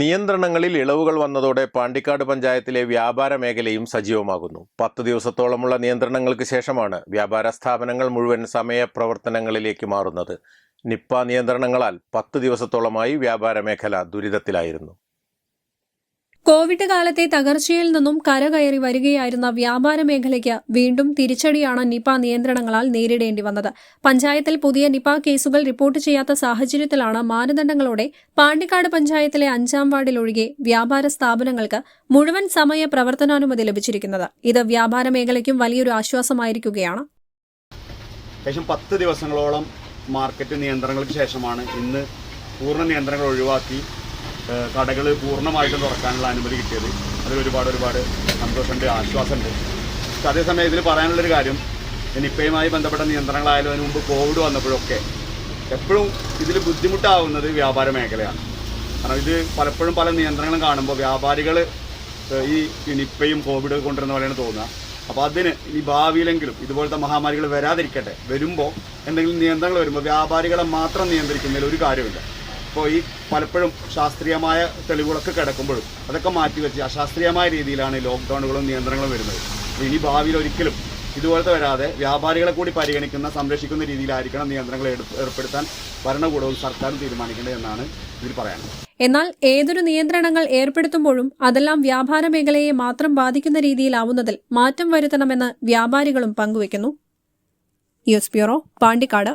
നിയന്ത്രണങ്ങളിൽ ഇളവുകൾ വന്നതോടെ പാണ്ടിക്കാട് പഞ്ചായത്തിലെ വ്യാപാര മേഖലയും സജീവമാകുന്നു. പത്ത് ദിവസത്തോളമുള്ള നിയന്ത്രണങ്ങൾക്ക് ശേഷമാണ് വ്യാപാര സ്ഥാപനങ്ങൾ മുഴുവൻ സമയ പ്രവർത്തനങ്ങളിലേക്ക് മാറുന്നത്. നിപ്പ നിയന്ത്രണങ്ങളാൽ പത്ത് ദിവസത്തോളമായി വ്യാപാര മേഖല ദുരിതത്തിലായിരുന്നു. കോവിഡ് കാലത്തെ തകർച്ചയിൽ നിന്നും കരകയറി വരികയായിരുന്ന വ്യാപാര മേഖലയ്ക്ക് വീണ്ടും തിരിച്ചടിയാണ് നിപ നിയന്ത്രണങ്ങളാൽ നേരിടേണ്ടി വന്നത്. പഞ്ചായത്തിൽ പുതിയ നിപ കേസുകൾ റിപ്പോർട്ട് ചെയ്യാത്ത സാഹചര്യത്തിലാണ് മാനദണ്ഡങ്ങളോടെ പാണ്ടിക്കാട് പഞ്ചായത്തിലെ അഞ്ചാം വാർഡിലൊഴികെ വ്യാപാര സ്ഥാപനങ്ങൾക്ക് മുഴുവൻ സമയ പ്രവർത്തനാനുമതി ലഭിച്ചിരിക്കുന്നത്. ഇത് വ്യാപാര മേഖലയ്ക്കും വലിയൊരു ആശ്വാസമായിരിക്കുകയാണ്. ദിവസങ്ങളോളം മാർക്കറ്റ് നിയന്ത്രണങ്ങൾക്ക് ശേഷമാണ് ഇന്ന് പൂർണ നിയന്ത്രണങ്ങൾ ഒഴിവാക്കി കടകൾ പൂർണമായിട്ടും തുറക്കാനുള്ള അനുമതി കിട്ടിയത്. അതിൽ ഒരുപാട് ഒരുപാട് സന്തോഷമുണ്ട് ആശ്വാസമുണ്ട്. അതേസമയം ഇതിൽ പറയാനുള്ളൊരു കാര്യം നിപ്പയുമായി ബന്ധപ്പെട്ട നിയന്ത്രണങ്ങളായാലും അതിന് മുമ്പ് കോവിഡ് വന്നപ്പോഴൊക്കെ എപ്പോഴും ഇതിൽ ബുദ്ധിമുട്ടാവുന്നത് വ്യാപാര മേഖലയാണ്. കാരണം ഇത് പലപ്പോഴും പല നിയന്ത്രണങ്ങളും കാണുമ്പോൾ വ്യാപാരികൾ ഈ നിപ്പയും കോവിഡ് കൊണ്ടുവരുന്ന പോലെയാണ് തോന്നുക. അപ്പോൾ അതിന് ഈ ഭാവിയിലെങ്കിലും ഇതുപോലത്തെ മഹാമാരികൾ വരാതിരിക്കട്ടെ. വരുമ്പോൾ എന്തെങ്കിലും നിയന്ത്രണങ്ങൾ വരുമ്പോൾ വ്യാപാരികളെ മാത്രം നിയന്ത്രിക്കുന്നതിൽ ഒരു കാര്യമില്ല ഇപ്പോൾ ഈ പലപ്പോഴും ശാസ്ത്രീയമായ തെളിവുകളൊക്കെ കിടക്കുമ്പോഴും അതൊക്കെ മാറ്റിവെച്ച് അശാസ്ത്രീയമായ രീതിയിലാണ് ലോക്ക്ഡൗണുകളും നിയന്ത്രണങ്ങളും വരുന്നത്. ഇനി ഭാവിയിൽ ഒരിക്കലും ഇതുപോലത്തെ വരാതെ വ്യാപാരികളെ കൂടി പരിഗണിക്കുന്ന സംരക്ഷിക്കുന്ന രീതിയിലായിരിക്കണം നിയന്ത്രണങ്ങൾ ഏർപ്പെടുത്താൻ ഭരണകൂടവും സർക്കാരും തീരുമാനിക്കേണ്ടത് എന്നാണ് ഇതിൽ പറയാനുള്ളത്. എന്നാൽ ഏതൊരു നിയന്ത്രണങ്ങൾ ഏർപ്പെടുത്തുമ്പോഴും അതെല്ലാം വ്യാപാര മേഖലയെ മാത്രം ബാധിക്കുന്ന രീതിയിലാവുന്നതിൽ മാറ്റം വരുത്തണമെന്ന് വ്യാപാരികളും പങ്കുവയ്ക്കുന്നു. News bureau Pandikkad.